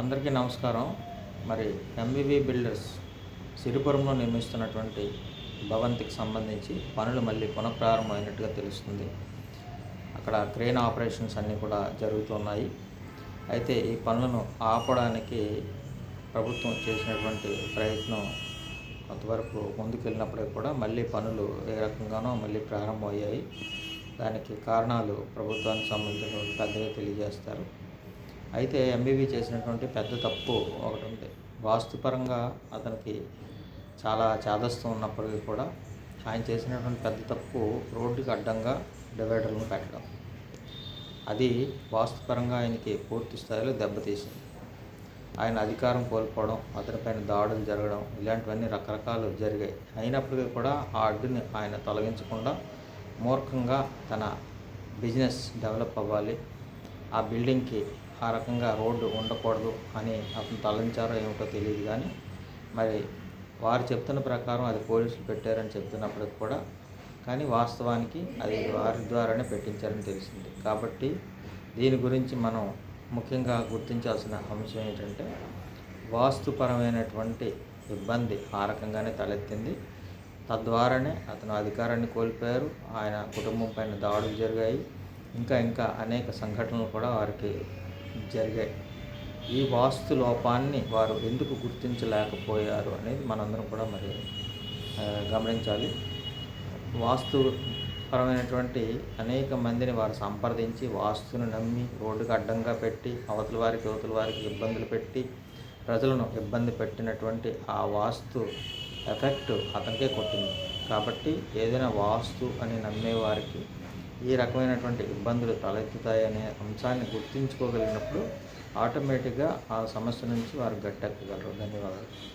అందరికీ నమస్కారం. మరి ఎంవివి బిల్డర్స్ సిరిపురంలో నిర్మిస్తున్నటువంటి భవంతికి సంబంధించి పనులు మళ్ళీ పునఃప్రారంభమైనట్టుగా తెలుస్తుంది. అక్కడ క్రెయిన్ ఆపరేషన్స్ అన్నీ కూడా జరుగుతున్నాయి. అయితే ఈ పనులను ఆపడానికి ప్రభుత్వం చేసినటువంటి ప్రయత్నం కొంతవరకు ముందుకెళ్ళినప్పటికీ కూడా మళ్ళీ పనులు ఏ రకంగానో మళ్ళీ ప్రారంభమయ్యాయి. దానికి కారణాలు ప్రభుత్వానికి సంబంధించిన పెద్దగా తెలియజేస్తారు. అయితే ఎంబీబీ చేసినటువంటి పెద్ద తప్పు ఒకటి ఉంది. వాస్తుపరంగా అతనికి చాలా చేదస్తూ ఉన్నప్పటికీ కూడా ఆయన చేసినటువంటి పెద్ద తప్పు రోడ్డుకి అడ్డంగా డివైడర్లను పెట్టడం. అది వాస్తుపరంగా ఆయనకి పూర్తి స్థాయిలో దెబ్బతీసింది. ఆయన అధికారం కోల్పోవడం అతనిపైన దాడులు జరగడం ఇలాంటివన్నీ రకరకాలు జరిగాయి. అయినప్పటికీ కూడా ఆ అడ్డుని ఆయన తొలగించకుండా మూర్ఖంగా తన బిజినెస్ డెవలప్ అవ్వాలి. ఆ బిల్డింగ్కి ఆ రకంగా రోడ్డు ఉండకూడదు అని అతను తలంచారో ఏమిటో తెలియదు కానీ మరి వారు చెప్తున్న ప్రకారం అది పోలీసులు పెట్టారని చెప్తున్నప్పటికి కూడా కానీ వాస్తవానికి అది వారి ద్వారానే పెట్టించారని తెలిసింది. కాబట్టి దీని గురించి మనం ముఖ్యంగా గుర్తించాల్సిన అంశం ఏంటంటే వాస్తుపరమైనటువంటి ఇబ్బంది ఆ రకంగానే తలెత్తింది. తద్వారానే అతను అధికారాన్ని కోల్పోయారు. ఆయన కుటుంబం పైన దాడులు జరిగాయి. ఇంకా ఇంకా అనేక సంఘటనలు కూడా వారికి జరిగాయి. ఈ వాస్తు లోపాన్ని వారు ఎందుకు గుర్తించలేకపోయారు అనేది మనందరం కూడా మరి గమనించాలి. వాస్తు పరమైనటువంటి అనేక మందిని వారు సంప్రదించి వాస్తును నమ్మి రోడ్డుకు అడ్డంగా పెట్టి అవతల వారికి యువతల వారికి ఇబ్బందులు పెట్టి ప్రజలను ఇబ్బంది పెట్టినటువంటి ఆ వాస్తు ఎఫెక్ట్ అతనికే కొట్టింది. కాబట్టి ఏదైనా వాస్తు అని నమ్మేవారికి ఈ రకమైనటువంటి ఇబ్బందులు తలెత్తుతాయనే అంశాన్ని గుర్తించుకోగలిగినప్పుడు ఆటోమేటిక్గా ఆ సమస్య నుంచి వారు గట్టెక్కగలరు. ధన్యవాదాలు.